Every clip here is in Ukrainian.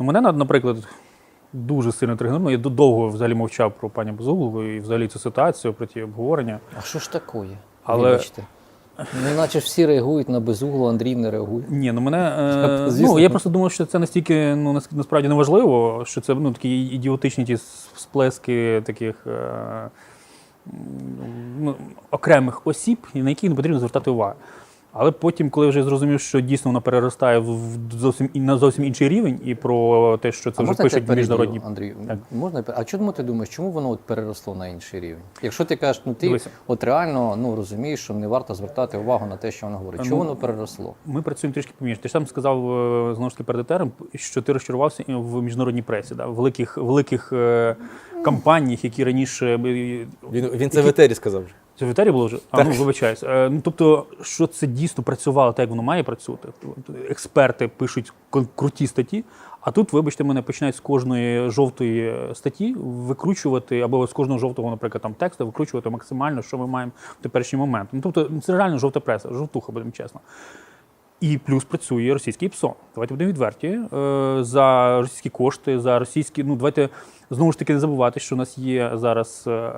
Ну, мене, наприклад, дуже сильно тригнув. Я довго взагалі мовчав про пані Безуглову і взагалі цю ситуацію, про ті обговорення. А що ж такое? Але- Вибачте. Ну, наче ж всі реагують на безуглу, Андрій не реагує. Ні, ну мене е, Звісно. ну я просто думав, що це настільки ну насправді не важливо, що це ну такі ідіотичні ті сплески таких е, ну, окремих осіб, на які не потрібно звертати увагу. Але потім, коли вже зрозумів, що дійсно вона переростає в зовсім на зовсім інший рівень, і про те, що це а вже пишуть міжнародні Андрій, Так. можна А чому ти думаєш, чому воно от переросло на інший рівень? Якщо ти кажеш, ну ти Дивися. от реально ну розумієш, що не варто звертати увагу на те, що вона говорить. Чому Ну, воно переросло? Ми працюємо трішки поміж. Ти ж сам сказав е, знову ж таки перед етером, що ти розчарувався в міжнародній пресі, да, в великих великих е, кампаніях, які раніше е, Він, він це в етері сказав. Це в етері було вже? А, ну, вибачаюсь. Е, ну, тобто, що це дійсно працювало так, як воно має працювати. Експерти пишуть круті статті, а тут, вибачте, мене починають з кожної жовтої статті викручувати, або з кожного жовтого, наприклад, там тексту, викручувати максимально, що ми маємо в теперішній момент. Ну, тобто, це реально жовта преса, жовтуха, будемо чесно. І плюс працює російський ПСО. Давайте будемо відверті. Е, За російські кошти, за російські. Ну, давайте знову ж таки не забувати, що у нас є зараз е,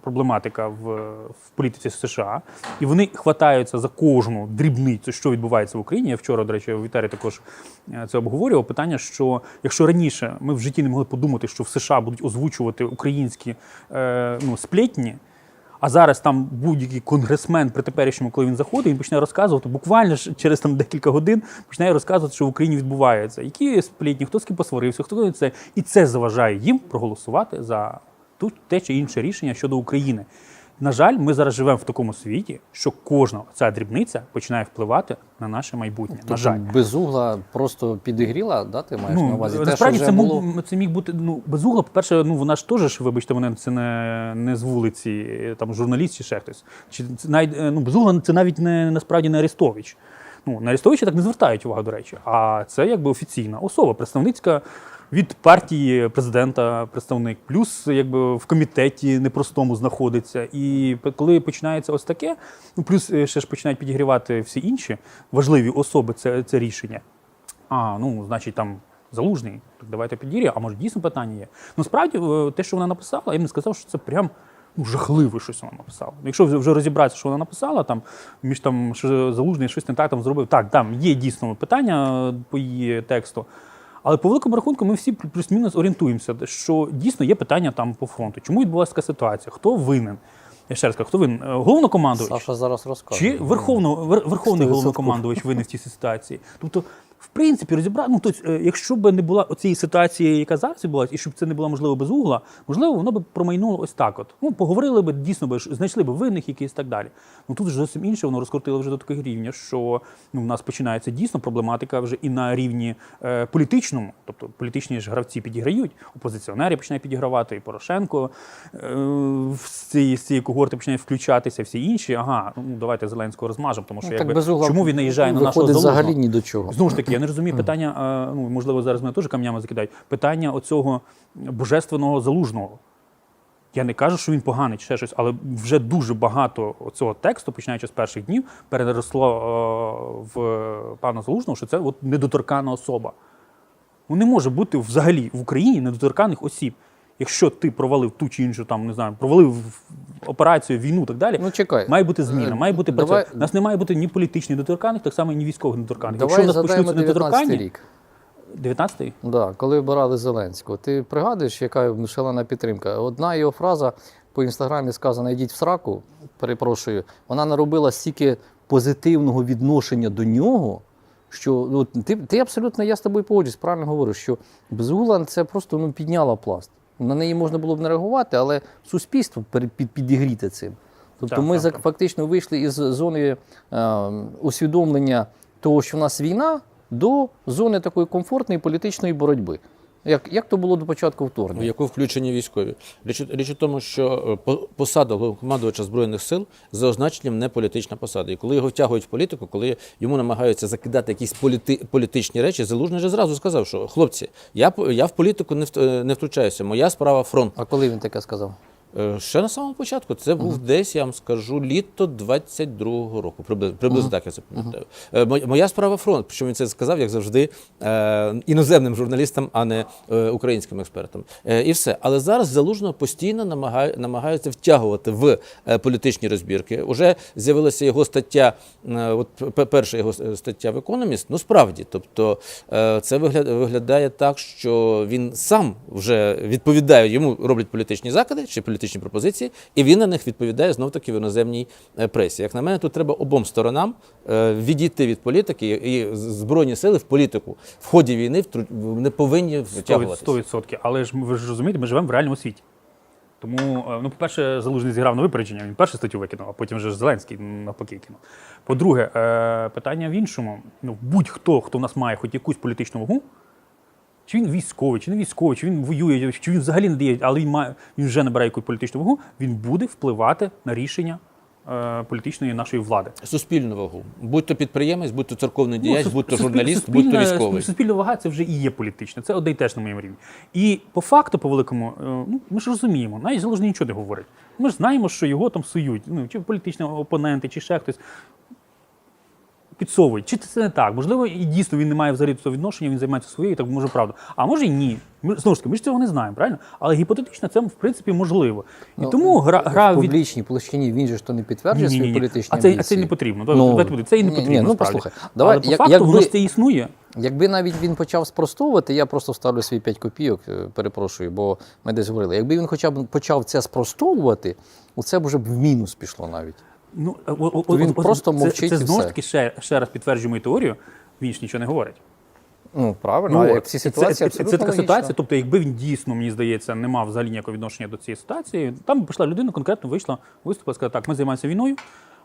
проблематика в, в політиці США, і вони хватаються за кожну дрібницю, що відбувається в Україні. Я вчора, до речі, в Вітарі також е, це обговорював. Питання, що якщо раніше ми в житті не могли подумати, що в США будуть озвучувати українські ну, сплетні. А зараз там будь-який конгресмен при теперішньому, коли він заходить, він почне розказувати, буквально ж через там декілька годин починає розказувати, що в Україні відбувається. Які сплітні, хто з ким посварився, хто це. І це заважає їм проголосувати за ту те чи інше рішення щодо України. На жаль, ми зараз живемо в такому світі, що кожна ця дрібниця починає впливати на наше майбутнє. на жаль. Тобто безугла просто підігріла, да, ти маєш на увазі? Насправді це, було... це міг бути ну, безугла. По-перше, ну вона ж теж вибачте, мене це не, не з вулиці, там журналіст чи ще хтось. Чи це навіть е, ну, безугла це навіть не насправді не Арестович. Ну, на Арестовича так не звертають увагу, до речі. А це якби офіційна особа, представницька від партії президента, представник, плюс якби в комітеті непростому знаходиться. І коли починається ось таке, ну плюс е, ще ж починають підігрівати всі інші важливі особи це, це рішення. А, ну, значить, там залужний, так давайте підір'я, а може дійсно питання є. Ну, справді, е, те, що вона написала, я б не сказав, що це прям ну, жахливе щось вона написала. Якщо вже- розібратися, що вона написала, там, між там, що залужний щось не так там зробив. Так, там є дійсно питання е, по її тексту. Але по великому рахунку ми всі плюс-мінус орієнтуємося, що дійсно є питання там по фронту. Чому відбулася така ситуація? Хто винен? Я ще раз кажу, хто винен? Е, Головнокомандувач? Саша зараз розкаже. Чи верховно, вер- верховний 100%. головнокомандувач винен в цій ситуації? Тобто, принципі, розібрати, ну тобто, е, якщо б не була оцієї ситуації, яка зараз відбулася, і щоб це не було можливо без угла, можливо, воно б промайнуло ось так. От ну поговорили б дійсно би знайшли б винних якісь так далі. Ну тут ж зовсім інше, воно розкрутило вже до такого рівня, що ну в нас починається дійсно проблематика вже і на рівні е, політичному, тобто політичні ж гравці підіграють, опозиціонери починають підігравати, і Порошенко е, цієї, з цієї когорти починають включатися, всі інші. Ага, ну давайте Зеленського розмажемо, тому що Ну, так якби, безугла чому він наїжджає на нашого залужного? взагалі ні до чого. Знову ж таки, я не розумію питання, е, ну можливо, зараз мене теж камнями закидають. Питання оцього божественного залужного. Я не кажу, що він поганий чи ще щось, але вже дуже багато цього тексту, починаючи з перших днів, переросло е, в пана Залужного, що це от недоторкана особа. Ну, не може бути взагалі в Україні недоторканих осіб. Якщо ти провалив ту чи іншу, там не знаю, провалив операцію, війну і так далі, Ну чекай. має бути зміна, Е, має бути давай-. У нас не має бути ні політичних недоторканих, так само і ні військових недоторканих. Якщо у нас згадаємо почнуться 19 недоторкання, рік. 19-й? Да, коли обирали Зеленського, ти пригадуєш, яка шалена підтримка? Одна його фраза по інстаграмі сказана Йдіть в сраку, перепрошую, вона наробила стільки позитивного відношення до нього, що ну, ти, ти абсолютно я з тобою погоджуюсь, правильно говориш, що Безугла це просто ну, підняла пласт. На неї можна було б не реагувати, але суспільство підігріти цим. Тобто Так, ми так, фактично вийшли із зони е, усвідомлення того, що в нас війна, до зони такої комфортної політичної боротьби. Як, як то було до початку вторгнення? вторгнення? яку включені військові? Річ, річ у тому, що е, по- посада головнокомандувача збройних сил за означенням не політична посада. І коли його втягують в політику, коли йому намагаються закидати якісь політи, політичні речі, залужний же зразу сказав, що хлопці, я я в політику не е, не втручаюся. Моя справа фронт. А коли він таке сказав? Е, Ще на самому початку. Це був десь, я вам скажу, літо 22-го року. Приблизно, приблизно так я це пам'ятаю. Е, мо- Моя справа фронт, причому він це сказав, як завжди, е, іноземним журналістам, а не українським експертам. І все. Але зараз залужного постійно намагаються втягувати в політичні розбірки. Уже з'явилася його стаття, от перша його стаття в Economist. Ну справді, тобто це виглядає так, що він сам вже відповідає, йому роблять політичні закиди чи політичні пропозиції, і він на них відповідає знов таки в іноземній е, пресі. Як на мене, тут треба обом сторонам е, відійти від політики і збройні сили в політику в ході війни не повинні втягуватися. 100%. Але ж ви ж розумієте, ми живемо в реальному світі. Тому, е, ну, по-перше, Залужний зіграв на випередження, він першу статтю викинув, а потім вже ж Зеленський навпаки кинув. По-друге, питання в іншому. Ну, будь-хто, хто в нас має хоч якусь політичну вагу, чи він військовий, чи не військовий, чи він воює, чи він взагалі не діє, але він має він вже набирає якусь політичну вагу, він буде впливати на рішення е, політичної нашої влади. Суспільну вагу. Будь то підприємець, будь то церковний діяч, Ну, будь то журналіст, будь то військовий. Суспільна вага це вже і є політичне. Це одне й теж на моєму рівні. І по факту, по великому, е, ну ми ж розуміємо, навіть залужний нічого не говорить. Ми ж знаємо, що його там сують, ну чи політичні опоненти, чи ще хтось. Підсовують. Чи це не так? Можливо, і дійсно він не має взагалі цього відношення, він займається своєю, так може правда. А може і ні. Ми знову ж таки, ми ж цього не знаємо, правильно? Але гіпотетично це в принципі можливо. І Ну, тому гра, гра в від публічній площині він же ж то не підтверджує свої політичні а це, а це не потрібно. Ну, Це і не потрібно. ні, ну, послухай, давай, Але по факту якби- воно це існує. Якби навіть він почав спростовувати, я просто вставлю свої 5 копійок, е, перепрошую, бо ми десь говорили. Якби він хоча б почав це спростовувати, у це б вже в мінус пішло навіть. Ну, о- о- о, він о- просто це, мовчить Це і знову ж таки ще, ще раз підтверджує мою теорію. Він ж нічого не говорить. Ну, правильно, а от. як в це- ситуації це, це, абсолютно це така ситуація. Тобто, якби він дійсно, мені здається, не мав взагалі ніякого відношення до цієї ситуації, там би прийшла людина, конкретно вийшла, виступила, сказала, так, ми займаємося війною.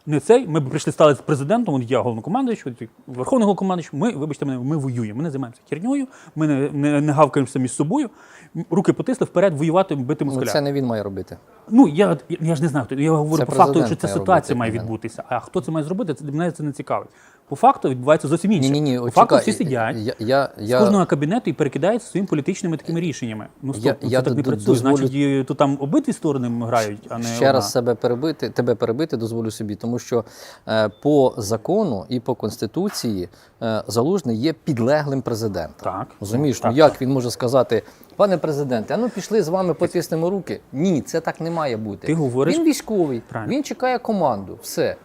Не цей, ми б прийшли стали з президентом, от я головнокомандуючий, от верховний головнокомандуючий, ми, вибачте мене, ми воюємо. Ми не займаємося херньою, ми не, не, не гавкаємося між собою. Руки потисли вперед, воювати, бити Ну, москаля. це не він має робити. Ну я, я ж не знаю. Я говорю Це по факту, що ця ситуація робити, має відбутися. А хто це має зробити? Це мене це не цікавить. По факту відбувається зовсім інше. Ні, ні, ні, по факту всі сидять Я, я, з кожного кабінету і перекидаються своїми політичними такими рішеннями. Ну стоп, Я- ну, я так не працює. дозволю- Значить, то там обидві сторони грають, а не ще одна. раз себе перебити, тебе перебити дозволю собі, тому що е, по закону і по конституції е, залужний є підлеглим президентом. Так. Розумієш, Так, ну як він може сказати, пане президенте, а ну пішли з вами потиснемо руки? Ні, це так не має бути. Ти говориш- Він військовий, Правильно. він чекає команду. Все.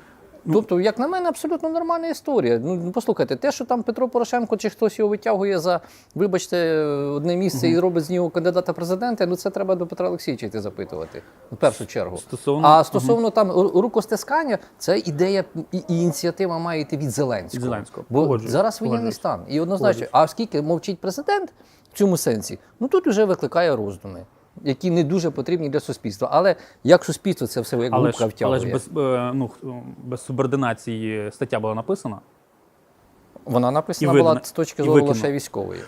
Тобто, як на мене, абсолютно нормальна історія. Ну ну, послухайте, те, що там Петро Порошенко чи хтось його витягує за, вибачте, одне місце і робить з нього кандидата в президенти, ну це треба до Петра Олексійовича йти запитувати в першу чергу. Стосовно- А стосовно там рукостискання, це ідея і, і ініціатива має йти від Зеленського. Зеленського. Бо Погоджуюсь, зараз воєнний стан. І однозначно, а оскільки мовчить президент в цьому сенсі, ну тут вже викликає роздуми, які не дуже потрібні для суспільства. Але як суспільство це все як але губка ж, але ж без, е, ну, без субординації стаття була написана. Вона написана була з точки зору лише військової.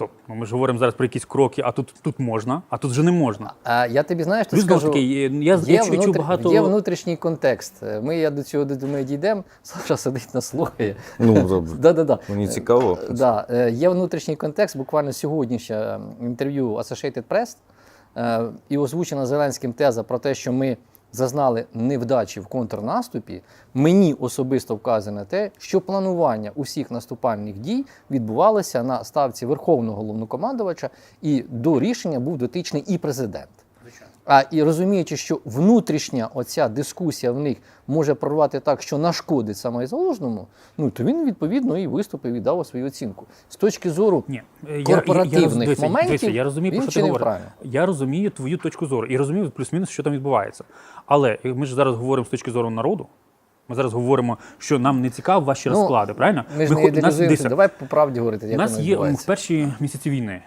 Стоп. Ну, ми ж говоримо зараз про якісь кроки, а тут, тут можна, а тут вже не можна. А я тобі знаєш, знову ж скажу, таки, я, є, я внутр- багато. є внутрішній контекст. Ми я до цього думаю, дійдемо. Саша сидить на слухає. Ну, Да-да-да. мені цікаво. Е, Да, е, є внутрішній контекст. Буквально сьогоднішнє е, інтерв'ю Associated Press е, і озвучена Зеленським теза про те, що ми зазнали невдачі в контрнаступі. Мені особисто вказує на те, що планування усіх наступальних дій відбувалося на ставці верховного головнокомандувача, і до рішення був дотичний і президент. А і розуміючи, що внутрішня оця дискусія в них може прорвати так, що нашкодить саме залужному, ну то він відповідно і виступив і дав свою оцінку. З точки зору Ні, я- корпоративних я, я, дивися, моментів дивися, я розумію, він про що ти говориш. Я розумію твою точку зору і розумію плюс-мінус, що там відбувається. Але ми ж зараз говоримо з точки зору народу. Ми зараз говоримо, що нам не цікаво ваші Ну, розклади, правильно? ми ж не ідеалізуємося. дивися, Давай по правді говорити, у нас є в перші місяці війни.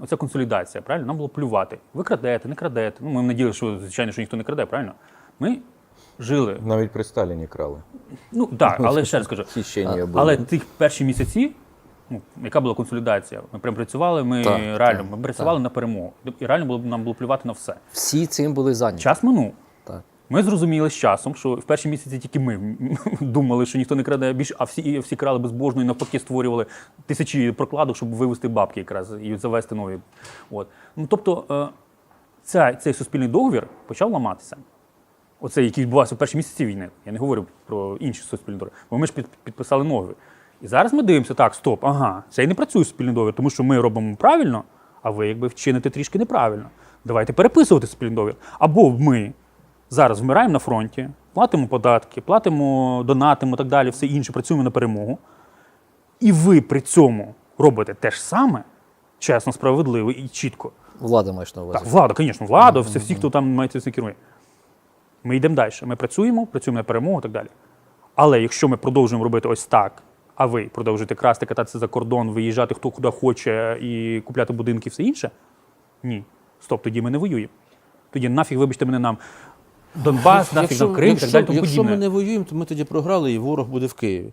Оця консолідація, правильно? Нам було плювати. Ви крадете, не крадете. Ну, ми надіялися, що звичайно, що ніхто не краде, правильно? Ми жили. Навіть при Сталіні крали. Ну так, але ще раз кажу. Але тих перші місяці, ну, яка була консолідація? Ми прям працювали, ми Так, реально так, ми працювали на перемогу. І реально було, нам було плювати на все. Всі цим були зайняті. Час минув. Ми зрозуміли з часом, що в перші місяці тільки ми думали, що ніхто не краде більше, а всі, всі крали безбожно і навпаки створювали тисячі прокладок, щоб вивести бабки якраз і завести нові. От. Ну, тобто, е, ця, цей суспільний договір почав ламатися. Оцей, який відбувався в перші місяці війни. Я не говорю про інші суспільні договори. Бо ми ж підписали новий. І зараз ми дивимося, так, стоп, ага, це і не працює суспільний договір, тому що ми робимо правильно, а ви якби вчините трішки неправильно. Давайте переписувати суспільний договір. Або ми зараз вмираємо на фронті, платимо податки, платимо, донатимо і так далі, все інше, працюємо на перемогу. І ви при цьому робите те ж саме, чесно, справедливо і чітко. Влада маєш на увазі. Так, влада, звісно, влада, все, всі, хто там мається це керує. Ми йдемо далі. Ми працюємо, працюємо на перемогу і так далі. Але якщо ми продовжуємо робити ось так, а ви продовжуєте красти, кататися за кордон, виїжджати хто куди хоче і купляти будинки і все інше, ні. Стоп, тоді ми не воюємо. Тоді нафіг, вибачте мене нам Донбас, нафіг на Крим так далі. Тому якщо ми подібне. не воюємо, то ми тоді програли, і ворог буде в Києві.